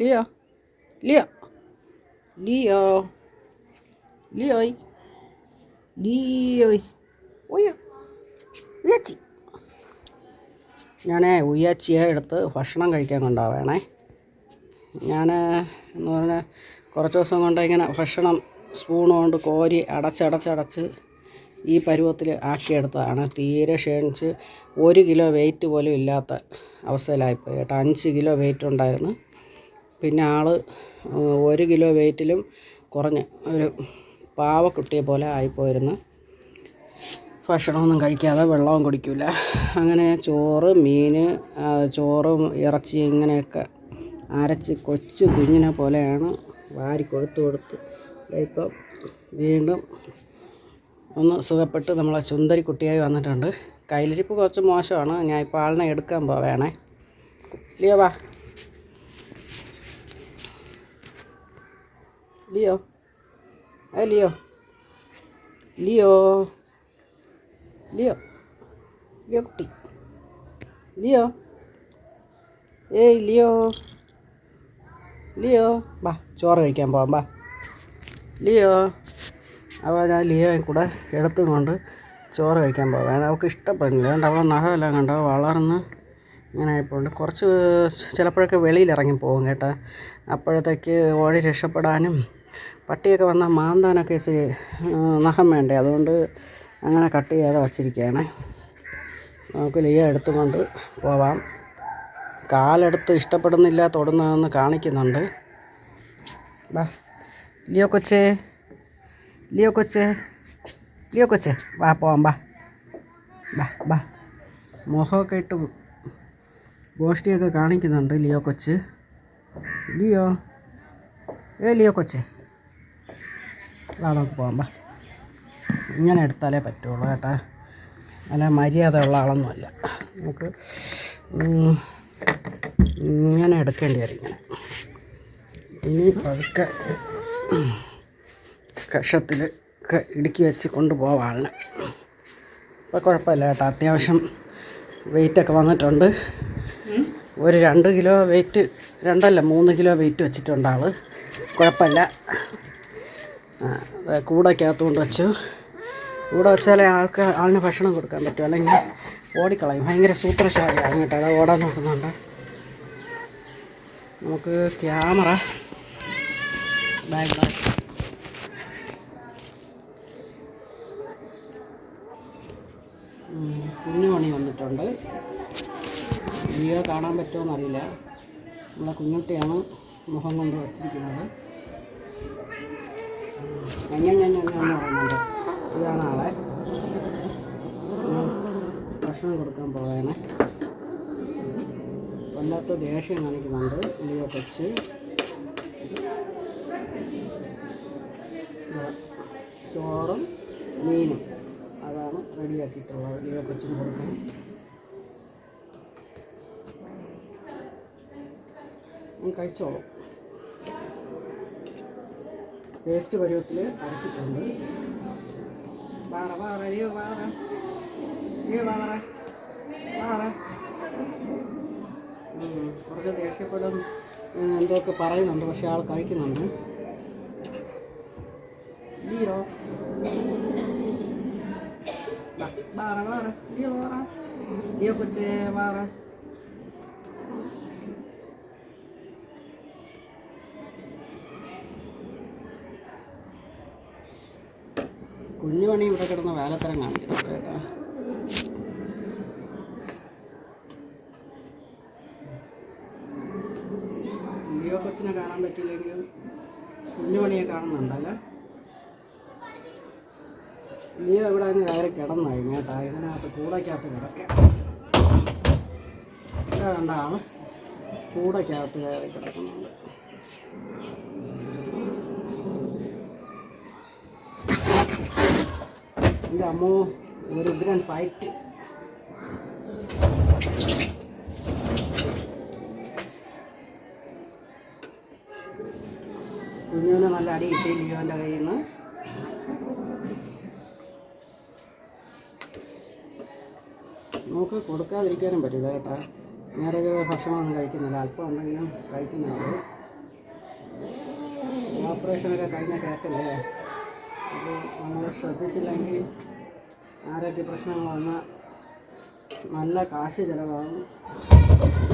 Leo Leo. Leo. ലിയോയ് ലിയോയ് ഉയ്യോ ഉയച്ചി ഞാൻ ഉയ്യാച്ചിയെ എടുത്ത് ഭക്ഷണം കഴിക്കാൻ കൊണ്ടുപോവേണേ. ഞാൻ എന്ന് പറഞ്ഞാൽ കുറച്ച് ദിവസം കൊണ്ട് ഇങ്ങനെ ഭക്ഷണം സ്പൂൺ കൊണ്ട് കോരി അടച്ചടച്ചടച്ച് ഈ പരുവത്തിൽ ആക്കിയെടുത്തതാണ്. തീരെ ക്ഷീണിച്ച് ഒരു കിലോ വെയിറ്റ് പോലും ഇല്ലാത്ത അവസ്ഥയിലായിപ്പോയി കേട്ടോ. അഞ്ച് കിലോ വെയിറ്റ് ഉണ്ടായിരുന്നു. പിന്നെ ആൾ ഒരു കിലോ വെയിറ്റിലും കുറഞ്ഞ് ഒരു പാവക്കുട്ടിയെ പോലെ ആയിപ്പോയിരുന്നു. ഭക്ഷണമൊന്നും കഴിക്കാതെ വെള്ളവും കുടിക്കില്ല അങ്ങനെ ചോറ് മീൻ ചോറും ഇറച്ചി ഇങ്ങനെയൊക്കെ അരച്ച് കൊച്ചു കുഞ്ഞിനെ പോലെയാണ് വാരി കൊടുത്തു കൊടുത്ത് ഇപ്പം വീണ്ടും ഒന്ന് സുഖപ്പെട്ട് നമ്മളെ സുന്ദരി കുട്ടിയായി വന്നിട്ടുണ്ട്. കയ്യിലിരിപ്പ് കുറച്ച് മോശമാണ്. ഞാൻ ഇപ്പോൾ ആളിനെ എടുക്കാൻ പോവേണേ. ലിയോ വാ. ലിയോ ഏ ലിയോ ലിയോ ലിയോ ലിയോ കുട്ടി ലിയോ ഏയ് ലിയോ ലിയോ വാ ചോറ് കഴിക്കാൻ പോവാം വാ ലിയോ അപ്പോൾ ഞാൻ ലിയോയും കൂടെ എടുത്തും കൊണ്ട് ചോറ് കഴിക്കാൻ പോവാം. അവൾക്ക് ഇഷ്ടപ്പെടുന്നില്ല. അതുകൊണ്ട് അവളെ നഖമെല്ലാം കണ്ടോ? വളർന്ന് ഇങ്ങനെ ആയിപ്പോണ്ട്. കുറച്ച് ചിലപ്പോഴൊക്കെ വെളിയിൽ ഇറങ്ങി പോകും കേട്ടോ. അപ്പോഴത്തേക്ക് ഓടി രക്ഷപ്പെടാനും പട്ടിയൊക്കെ വന്നാൽ മാന്താനൊക്കെ ഇച്ചിരി നഖം വേണ്ടേ? അതുകൊണ്ട് അങ്ങനെ കട്ട് ചെയ്യാതെ വച്ചിരിക്കുകയാണ്. നമുക്ക് ലിയ എടുത്തുകൊണ്ട് പോവാം. കാലെടുത്ത് ഇഷ്ടപ്പെടുന്നില്ല തൊടുന്നതെന്ന് കാണിക്കുന്നുണ്ട്. ബാ ലിയോ കൊച്ചേ ലിയോ കൊച്ചേ ലിയോ കൊച്ചേ വാ പോവാം ബാ. ബാ ബാ. മുഖമൊക്കെ ഇട്ട് ഗോഷ്ടിയൊക്കെ കാണിക്കുന്നുണ്ട് ലിയോ കൊച്ച്. ലിയോ ഏ ലിയോ കൊച്ചേ? വാ നമുക്ക് പോകുമ്പോൾ ഇങ്ങനെ എടുത്താലേ പറ്റുള്ളൂ കേട്ടാ. അല്ല മര്യാദ ഉള്ള ആളൊന്നുമല്ല. നമുക്ക് ഇങ്ങനെ എടുക്കേണ്ടി വരും ഇങ്ങനെ. ഇനി പതുക്കെ കഷത്തിൽ ഇടുക്കി വെച്ച് കൊണ്ടുപോവാണ് ഇപ്പോൾ കുഴപ്പമില്ല കേട്ടോ. അത്യാവശ്യം വെയിറ്റൊക്കെ വന്നിട്ടുണ്ട്. ഒരു രണ്ട് കിലോ വെയിറ്റ് രണ്ടല്ല മൂന്ന് കിലോ വെയിറ്റ് വെച്ചിട്ടുണ്ട് ആൾ കുഴപ്പമില്ല. കൂടയ്ക്കകത്ത് കൊണ്ട് വെച്ചു. കൂടെ വെച്ചാലേ ആൾക്ക് ആളിന് ഭക്ഷണം കൊടുക്കാൻ പറ്റും. അല്ലെങ്കിൽ ഓടിക്കളയും. ഭയങ്കര സൂത്രശാലിയാണ് കേട്ടോ. അത് ഓടാൻ നോക്കുന്നുണ്ട്. നമുക്ക് ക്യാമറ. ബാഗ് ബാഗ് കുഞ്ഞുമണി വന്നിട്ടുണ്ട്. വീഡിയോ കാണാൻ പറ്റുമോ എന്നറിയില്ല. നമ്മളെ കുഞ്ഞുട്ടിയാണ് മുഖം കൊണ്ട് വച്ചിരിക്കുന്നത്. ഇതാണ് ആളെ. ഭക്ഷണം കൊടുക്കാൻ പോവേണേ. വല്ലാത്ത ദേഷ്യം കാണിക്കുന്നുണ്ട്. ലിയോ കൊച്ച്? ചോറും മീനും അതാണ് റെഡിയാക്കിയിട്ടുള്ളത്. ലിയോ കൊച്ചിന് കൊടുക്കാൻ? കഴിച്ചോളൂ. പേസ്റ്റ് പരുവത്തിൽ അരച്ചിട്ടുണ്ട്. കുറച്ച് ദേഷ്യപ്പെടും എന്തൊക്കെ പറയുന്നുണ്ട് പക്ഷെ ആൾ കഴിക്കുന്നുണ്ട്. ലിയോ വാ, വാറ വാറ. ലിയോ വാറ. ലിയോ കൊച്ചേ വാറ. കുഞ്ഞുമണി ഇവിടെ കിടന്ന് വേലത്തരം കാണിക്കുന്നുണ്ട് കേട്ടോ. ലിയോ കൊച്ചിനെ കാണാൻ പറ്റിയില്ലെങ്കിലും കുഞ്ഞുമണിയെ കാണുന്നുണ്ടല്ലേ? ലിയോ ഇവിടെ അങ്ങ് കയറി കിടന്നു കഴിഞ്ഞു കേട്ടോ. ഇതിനകത്ത് കൂടയ്ക്കകത്ത് കിടക്കാം. ഇവിടെ കണ്ട ആൾ കൂടയ്ക്കകത്ത് കയറി കിടക്കുന്നുണ്ട്. എന്റെ അമ്മോ ഒരു ഉഗ്രൻ ഫൈറ്റ് കുഞ്ഞുവിന് നല്ല അടി കിട്ടി ലിയോന്റെ കയ്യിൽ നിന്ന്. നമുക്ക് കൊടുക്കാതിരിക്കാനും പറ്റില്ല കേട്ടാ. നേരെ ഭക്ഷണമൊന്നും കഴിക്കുന്നില്ല. അല്പം ഉണ്ടെങ്കിലും കഴിക്കുന്നുണ്ട്. ഓപ്പറേഷനൊക്കെ കഴിഞ്ഞ കേക്കല്ലേ? അപ്പോൾ നമ്മൾ ശ്രദ്ധിച്ചില്ലെങ്കിൽ ആരോഗ്യ പ്രശ്നങ്ങൾ വന്നാൽ നല്ല കാശ് ചിലവാകും.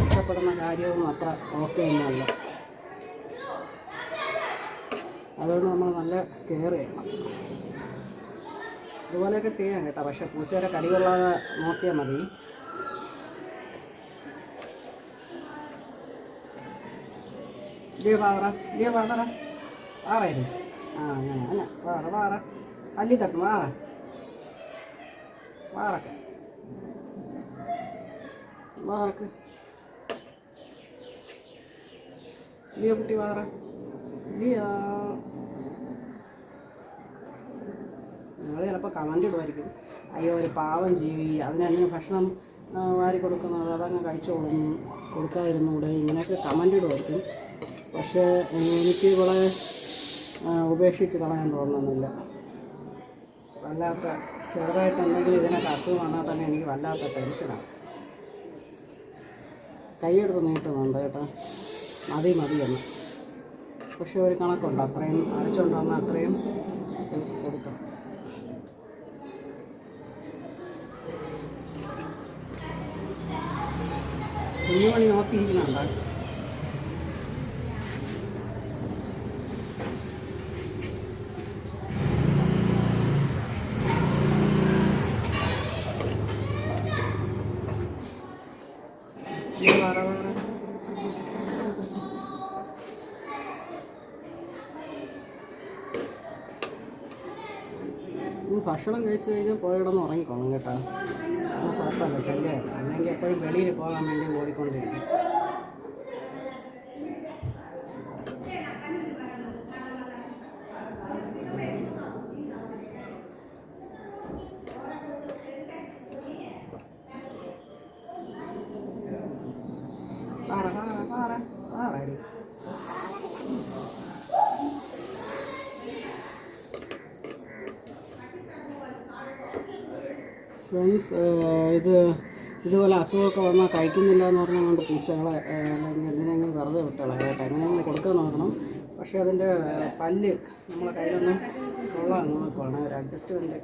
ഇഷ്ടപ്പെടുന്ന കാര്യവും അത്ര ഓക്കെ ഒന്നുമല്ല. അതുകൊണ്ട് നമ്മൾ നല്ല കെയർ ചെയ്യണം. ഇതുപോലെയൊക്കെ ചെയ്യാം കേട്ടോ. പക്ഷെ പൂച്ചയുടെ കടികൊള്ളാതെ നോക്കിയാൽ മതി. ഇതേ പാറ ഇതേ പാറ പാറയില്ലേ? ആ അങ്ങനെ അങ്ങനെ വേറെ വേറെ. അല്ലി തട്ടും വേറെ. പാറക്കെ പാറക്ക് ഇല്ലയോ കുട്ടി വേറെ? ഇല്ലയോ? നിങ്ങൾ ചിലപ്പോൾ കമന്റ് ഇടുമായിരിക്കും അയ്യോ ഒരു പാവം ജീവി. അതിനങ്ങനെ ഭക്ഷണം വാരി കൊടുക്കുന്നത് അതങ്ങ് കഴിച്ചോളും. കൊടുക്കാതിരുന്നൂടെ. ഇങ്ങനെയൊക്കെ കമന്റ് ഇടുമായിരിക്കും പക്ഷേ എനിക്ക് ഇവിടെ ഉപേക്ഷിച്ച് കളയാൻ തോന്നുന്നില്ല. വല്ലാത്ത ചെറുതായിട്ട് എന്തെങ്കിലും ഇതിനൊക്കെ അസുഖം തന്നെ എനിക്ക് വല്ലാത്ത ടെൻഷനാണ് കൈയെടുത്ത് നീട്ടുന്നുണ്ട് കേട്ടോ. മതി മതി എന്ന്. പക്ഷെ ഒരു കണക്കുണ്ട് അത്രയും അരച്ചുകൊണ്ടുവന്ന അത്രയും കൊടുക്കണം കുഞ്ഞുമണി നോക്കിയിരിക്കുന്നുണ്ടോ? ഭക്ഷണം കഴിച്ചു കഴിഞ്ഞാൽ പോയിടന്ന് ഉറങ്ങിക്കോണം കേട്ടോ. കുഴപ്പമില്ല ശല്യമായിട്ട് അല്ലെങ്കിൽ എപ്പോഴും വെളിയിൽ പോകാൻ വേണ്ടി ഓടിക്കൊണ്ടിരിക്കും. ഫ്രണ്ട്സ് ഇത് ഇതുപോലെ അസുഖമൊക്കെ വന്നാൽ കഴിക്കുന്നില്ല എന്ന് പറഞ്ഞുകൊണ്ട് പൂച്ചകളെ എന്തിനെങ്കിലും വെറുതെ വിട്ടോളാം. കേട്ടോ എങ്ങനെയെങ്കിലും കൊടുക്കാൻ നോക്കണം. പക്ഷേ അതിന്റെ പല്ല് നമ്മളെ കയ്യിലൊന്നും കൊള്ളാൻ നോക്കുവാണ് ഒരു അഡ്ജസ്റ്റ്മെന്റ്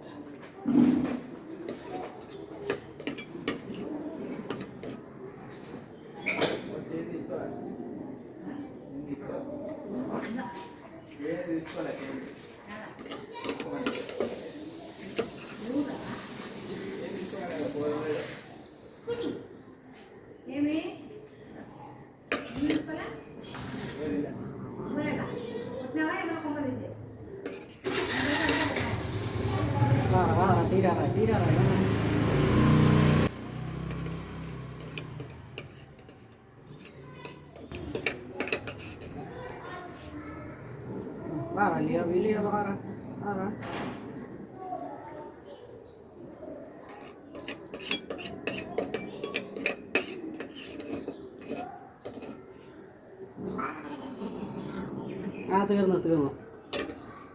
വാറ ലിയോ വിലിയോ വാറ വാറ ആ തീർന്നു തീർന്നു.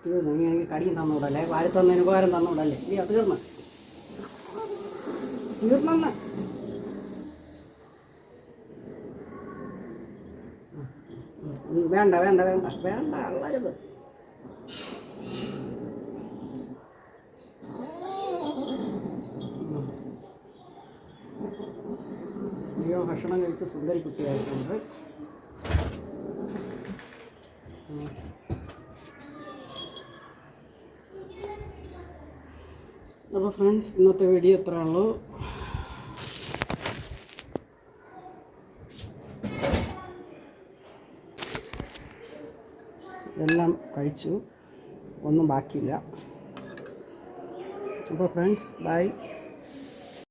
തീർന്നു. ഇനി എനിക്ക് കടിയും തന്നുവിടല്ലേ? വാരി തന്നതിന് നീ തീർന്നു. തീർന്നെന്ന്. വേണ്ട വേണ്ട വേണ്ട. വേണ്ട അള്ളരുത് ഭക്ഷണം കഴിച്ച സുന്ദരി കുട്ടിയായിട്ടുണ്ട്. അപ്പോൾ ഫ്രണ്ട്സ് ഇന്നത്തെ വീഡിയോ എത്ര ഉള്ളൂ. എല്ലാം കഴിച്ചു. ഒന്നും ബാക്കിയില്ല. അപ്പോൾ ഫ്രണ്ട്സ് ബൈ